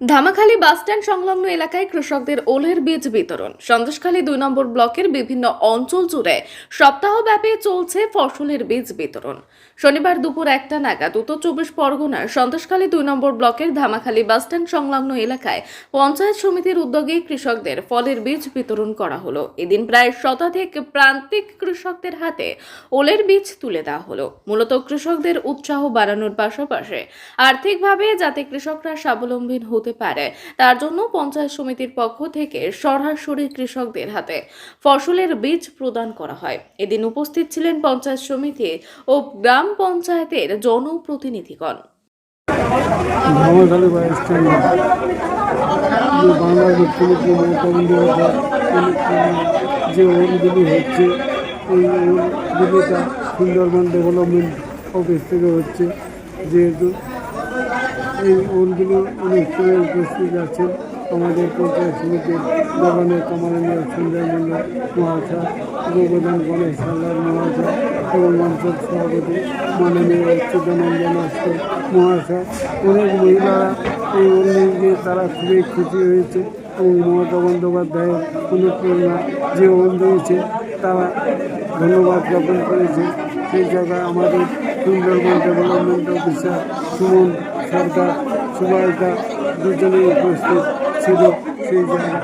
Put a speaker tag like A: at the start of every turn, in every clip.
A: Dhamakhali bus stand সংলগ্ন এলাকায় কৃষকদের ওলের বীজ বিতরণ। সন্দেশখালী দুই নম্বর ব্লকের বিভিন্ন অঞ্চল জুড়ে সপ্তাহব্যাপী চলছে ফসলের বীজ বিতরণ। শনিবার দুপুর একটা নাগাদ উত্তর চব্বিশ পরগনার সন্দেশখালী দুই নম্বর ব্লকের ধামাখালী বাসস্ট্যান্ড সংলগ্ন এলাকায় পঞ্চায়েত সমিতির উদ্যোগে কৃষকদের ফলের বীজ বিতরণ করা হলো। এদিন প্রায় শতাধিক প্রান্তিক কৃষকদের হাতে ওলের বীজ তুলে দেওয়া হলো। মূলত কৃষকদের উৎসাহ বাড়ানোর পাশাপাশি আর্থিকভাবে যাতে কৃষকরা স্বাবলম্বী হতে পারে। তার জন্য পঞ্চায়েত সমিতির পক্ষ থেকে সরাসরি কৃষকদের হাতে ফসলের বীজ প্রদান করা হয়। এদিন উপস্থিত ছিলেন পঞ্চায়েত সমিতি ও গ্রাম পঞ্চায়েতের জনপ্রতিনিধিগণ।
B: যে হচ্ছে এই সুন্দরবন ডেভেলপমেন্ট অফিস থেকে হচ্ছে যেহেতু এই ওলগুলি সময় উপস্থিত আছেন। আমাদের পঞ্চায়েত সমিতির গভর্নর কমান্ডার সঞ্জয় মন্ডল মহাশয় গোবর্ধন গণেশ হালদার মহাশয় এবং অঞ্চল সভাপতি মাননীয় অচ্যুতানন্দ মাস্টার মহাশয়। অনেক মহিলারা এই অনুযায়ী তারা খুবই খুশি হয়েছে এবং মমতা বন্দ্যোপাধ্যায়ের অনুপ্রেরণা যে ওল দিয়েছে তারা ধন্যবাদ জ্ঞাপন করেছে। সেই জায়গায় আমাদের সুন্দরবন ডেভেলপমেন্ট অফিসার সুমন সরকার সুবাইকা দুজনেই উপস্থিত ছিল সেই জায়গায়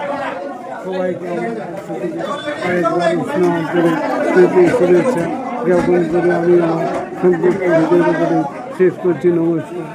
B: সবাইকে আমার পক্ষ থেকে আরেকবার স্নেহ করে প্রীতি শুভেচ্ছা জ্ঞাপন করে আমি আমার সংক্ষিপ্ত ভিডিওটি শেষ করছি নমস্কার